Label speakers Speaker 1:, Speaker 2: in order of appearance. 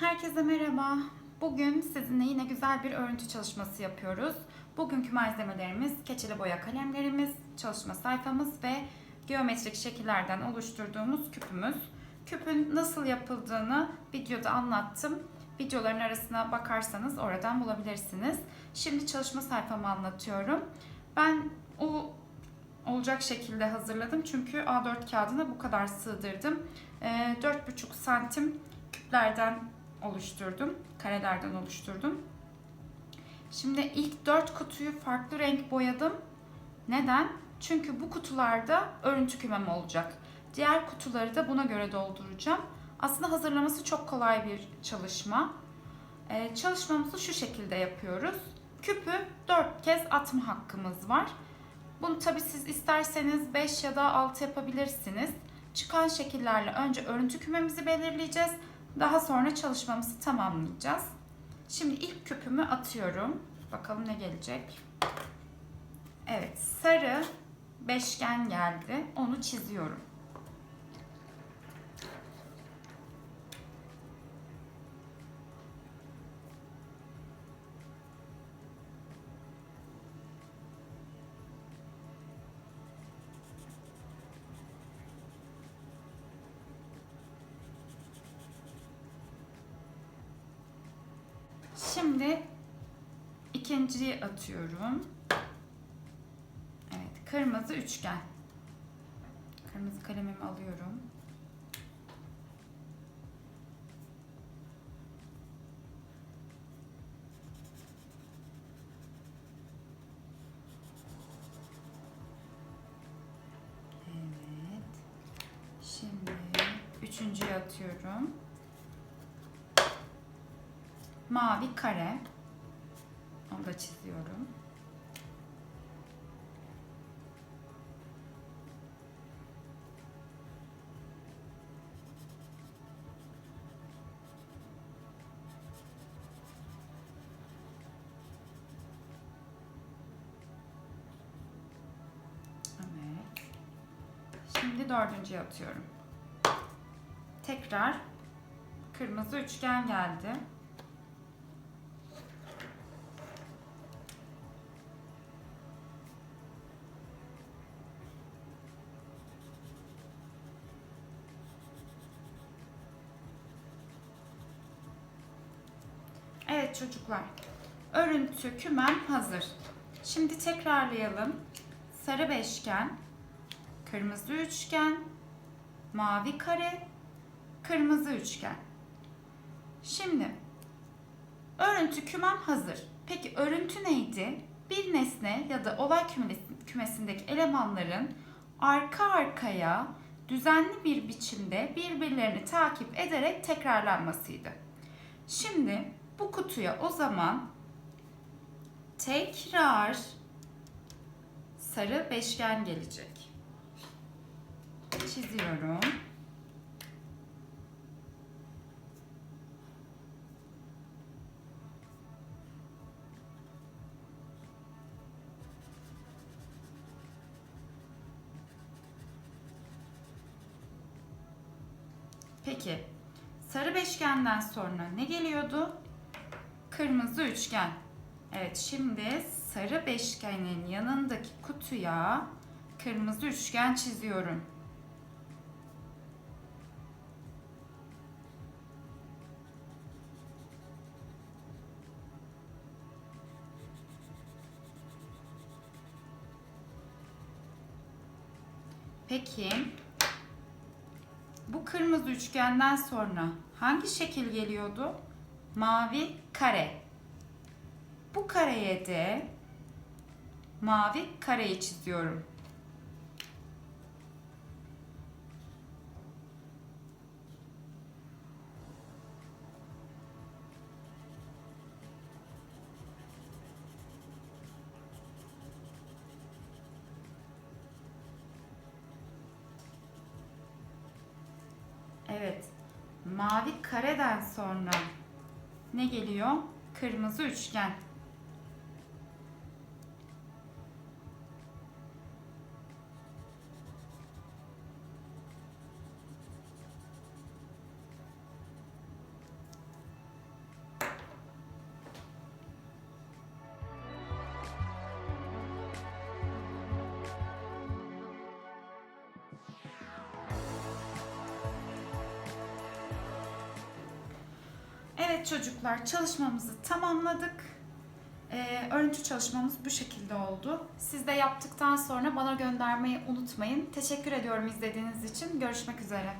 Speaker 1: Herkese merhaba. Bugün sizinle yine güzel bir örüntü çalışması yapıyoruz. Bugünkü malzemelerimiz keçeli boya kalemlerimiz, çalışma sayfamız ve geometrik şekillerden oluşturduğumuz küpümüz. Küpün nasıl yapıldığını videoda anlattım. Videoların arasına bakarsanız oradan bulabilirsiniz. Şimdi çalışma sayfamı anlatıyorum. Ben o olacak şekilde hazırladım çünkü A4 kağıdına bu kadar sığdırdım. Ee, 4,5 santim küplerden oluşturdum. Karelerden oluşturdum. Şimdi ilk 4 kutuyu farklı renk boyadım. Neden? Çünkü bu kutularda örüntü kümem olacak. Diğer kutuları da buna göre dolduracağım. Aslında hazırlaması çok kolay bir çalışma. Ee, çalışmamızı şu şekilde yapıyoruz. Küpü 4 kez atma hakkımız var. Bunu tabi siz isterseniz 5 ya da 6 yapabilirsiniz. Çıkan şekillerle önce örüntü kümemizi belirleyeceğiz. Daha sonra çalışmamızı tamamlayacağız. Şimdi ilk küpümü atıyorum. Bakalım ne gelecek. Evet, sarı beşgen geldi. Onu çiziyorum. Şimdi ikinciyi atıyorum. Evet, kırmızı üçgen. Kırmızı kalemimi alıyorum. Evet. Şimdi üçüncüyü atıyorum. Mavi kare. Onu da çiziyorum. Şimdi dördüncüye atıyorum. Tekrar kırmızı üçgen geldi. Evet çocuklar. Örüntü kümem hazır. Şimdi tekrarlayalım. Sarı beşgen, kırmızı üçgen, mavi kare, kırmızı üçgen. Şimdi örüntü kümem hazır. Peki örüntü neydi? Bir nesne ya da olay kümesi- kümesindeki elemanların arka arkaya düzenli bir biçimde birbirlerini takip ederek tekrarlanmasıydı. Şimdi bu kutuya o zaman tekrar sarı beşgen gelecek. Çiziyorum. Peki sarı beşgenden sonra ne geliyordu? Kırmızı üçgen. Evet şimdi sarı beşgenin yanındaki kutuya kırmızı üçgen çiziyorum. Peki bu kırmızı üçgenden sonra hangi şekil geliyordu? Mavi kare. Bu kareye de mavi kareyi çiziyorum. Evet. Mavi kareden sonra ne geliyor? Kırmızı üçgen. Evet çocuklar çalışmamızı tamamladık. Ee, örüntü çalışmamız bu şekilde oldu. Siz de yaptıktan sonra bana göndermeyi unutmayın. Teşekkür ediyorum izlediğiniz için. Görüşmek üzere.